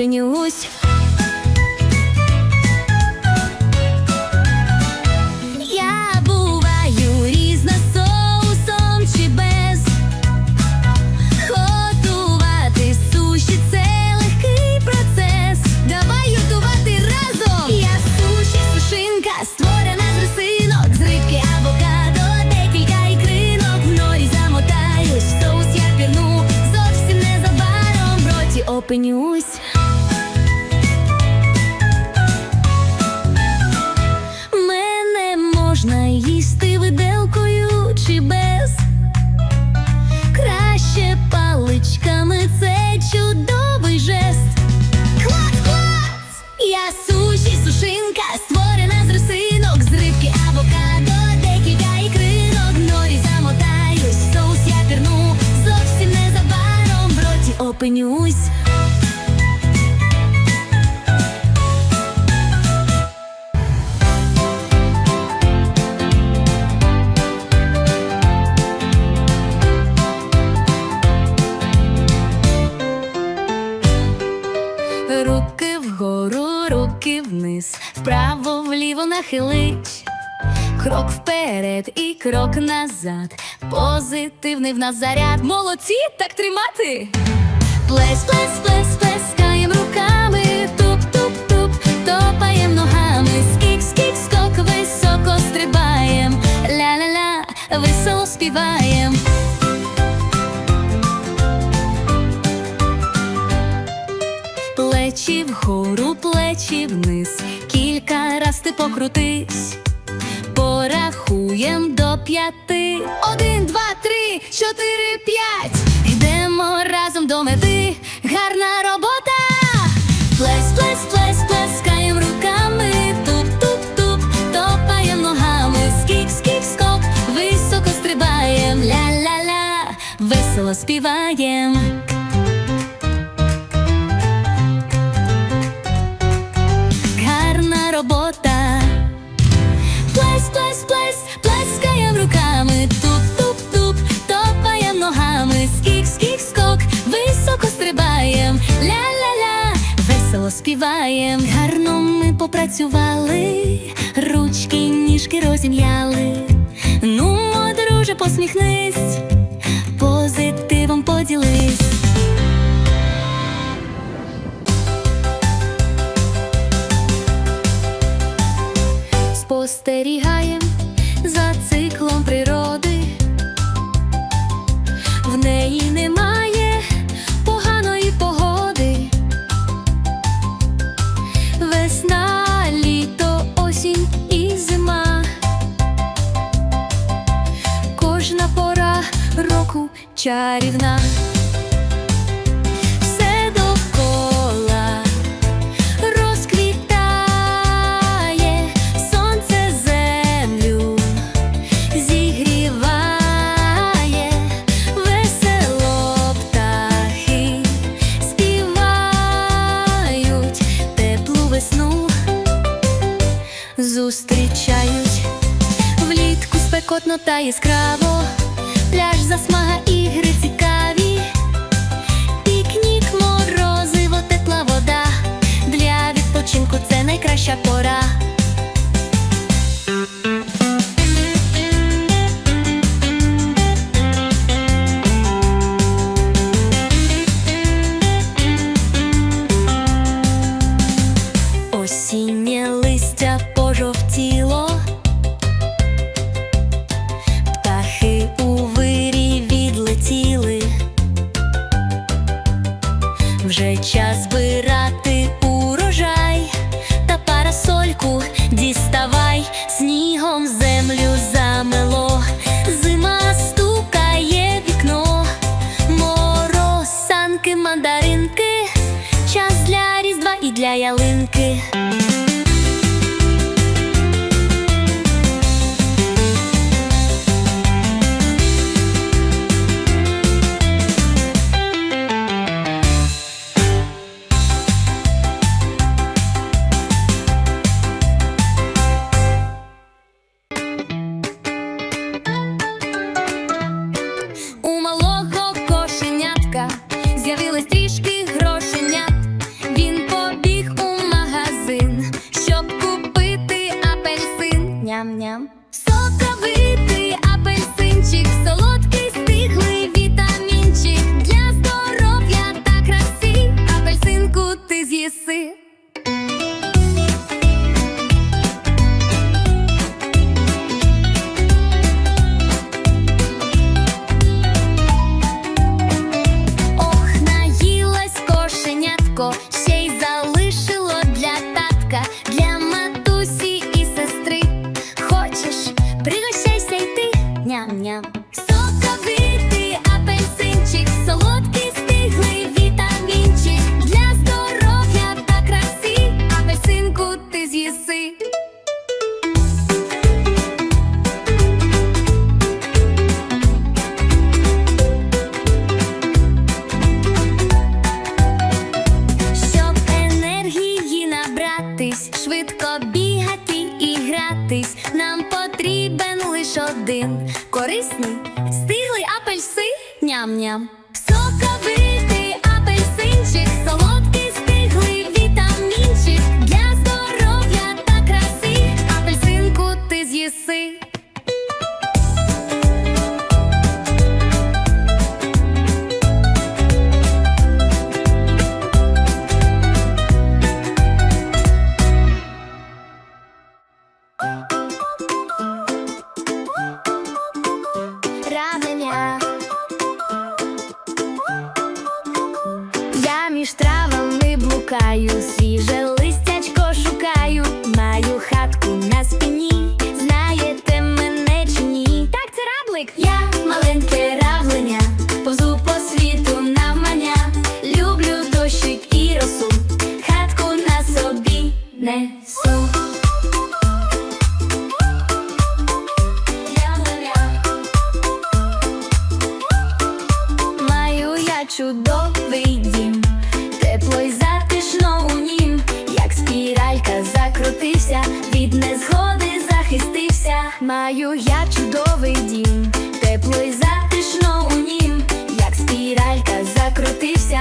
опинюсь. Я буваю різна соусом чи без. Готувати суші це легкий процес. Давай готувати разом. Я суші, сушинка, створена з рисинок, з рибки авокадо, декілька ікринок. В норі замотаюсь, соус я пірну. Зовсім незабаром в роті опинюсь. Роті опинюсь. Руки вгору, руки вниз, вправо вліво нахилить. Крок вперед і крок назад. Позитивний в нас заряд. Молодці, так тримати. Плес, плес, плес, плескаєм руками. Туп, туп, туп, топаєм ногами. Скік, скік, скок, високо стрибаєм. Ля-ля-ля, весело співаєм. Плечі вгору, плечі вниз, кілька раз ти покрутись, порахуєм до п'яти. Один, два, три, чотири, п'ять. Весело співаєм. гарна робота. Плес, плес, плес, плескаєм руками, туп, туп, туп, топаєм ногами, скік, скік, скок, високо стрибаєм, ля-ля-ля, весело співаєм. Гарно ми попрацювали, ручки, ніжки розім'яли. Ну, друже, посміхнись, поділись. Спостерігаєм за циклом природи, в неї немає поганої погоди. Весна, літо, осінь і зима. Кожна пора року чарівна. Зустрічають влітку спекотно та яскраво, найкраща листя пожовтіло. Птахи у вирі відлетіли. Вже час Маю я чудовий дім, тепло й затишно у нім, як спіралька закрутився,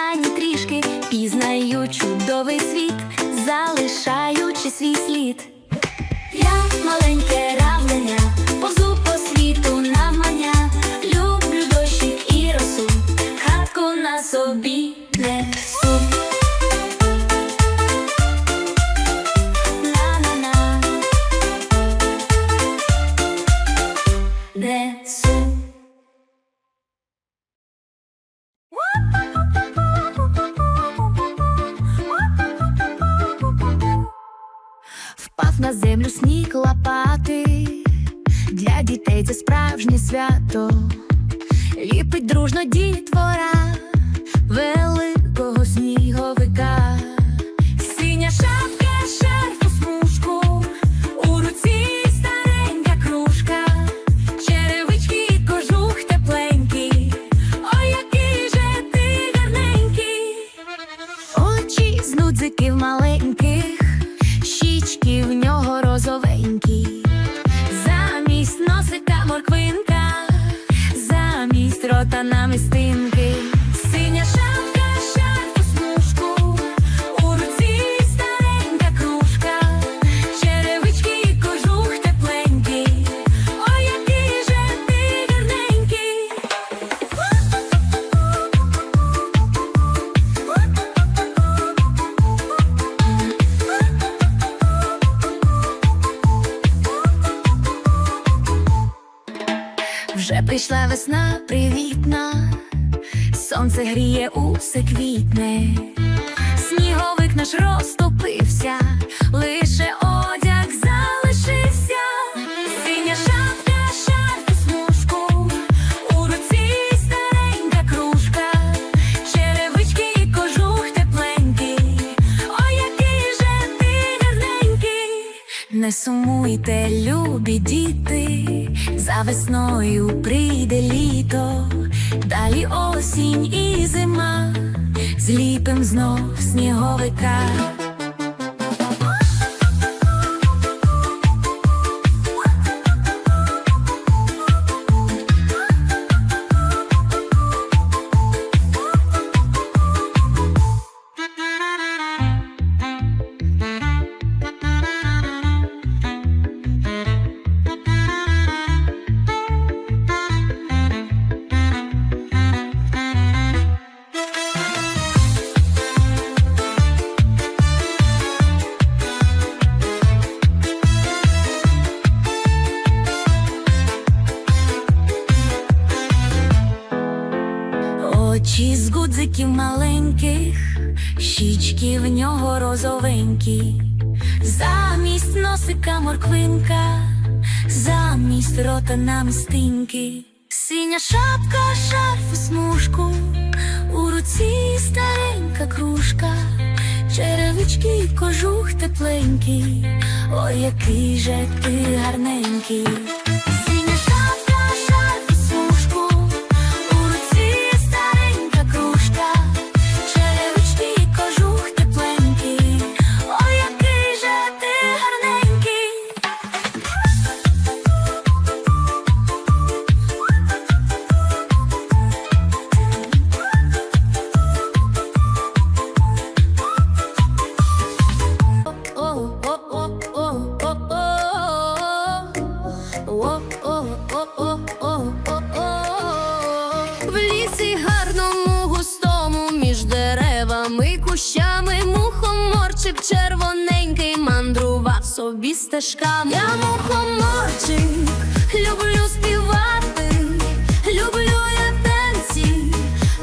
ані трішки, пізнаю чудовий світ, залишаючи свій слід. Я маленьке равлення, повзу по світу навмання, люблю дощик і росу, хатку на собі на землю сніг лопати, для дітей це справжнє свято, ліпить дружно дітвора великого Вже прийшла весна привітна, сонце гріє усе квітне, сніговик наш розтопився, лише Сумуйте, любі діти, за весною прийде літо, далі осінь і зима, зліпим знов сніговика. Розовенькі, замість носика морквинка, замість рота намистинки, синя шапка, шарф у смужку, у руці старенька кружка, черевички, кожух тепленький, ой, який же ти гарненький. Стежками. Я мухоморчик, люблю співати, люблю я танці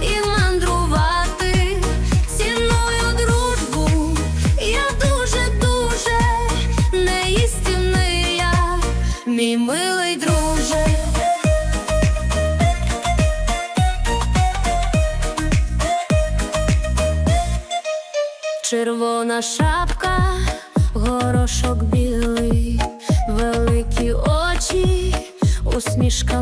і мандрувати, ціную дружбу, я дуже, дуже неїстівний я, мій милий друже. Червона шапка, усмішка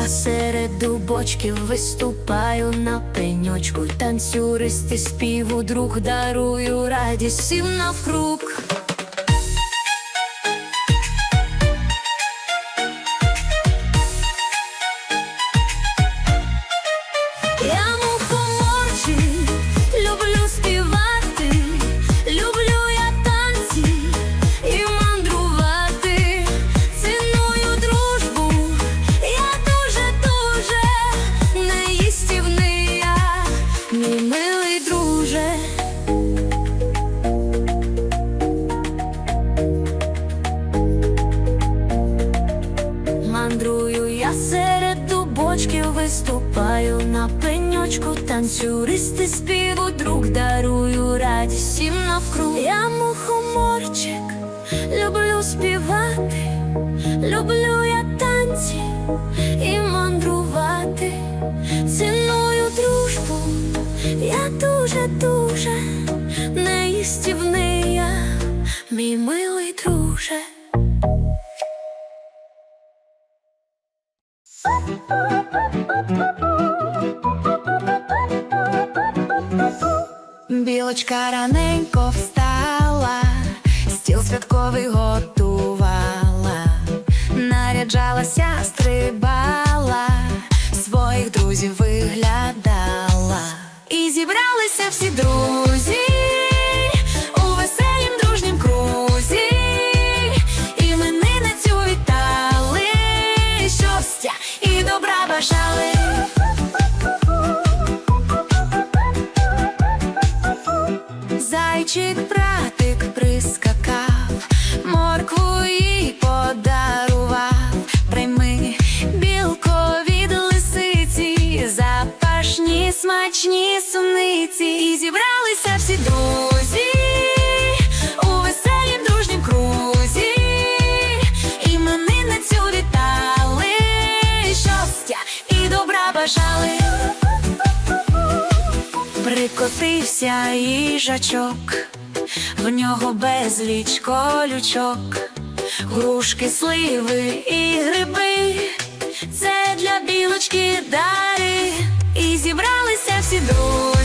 я серед дубочків, виступаю на пеньочку, танцюристи співу, друг дарую радість всім навкруг. Танцюристи співу, друг дарую радість всім навкруг. Я мухоморчик, люблю співати, люблю я танці і мандрувати, ціную дружбу, я дуже, дуже неїстівний я, мій милий друже. Білочка раненько встала, стіл святковий готувала, наряджалася, стрибала, своїх друзів виглядала, і зібралися всі друзі Скотився їжачок, в нього безліч колючок, грушки, сливи і гриби, це для білочки дари, і зібралися всі друзі.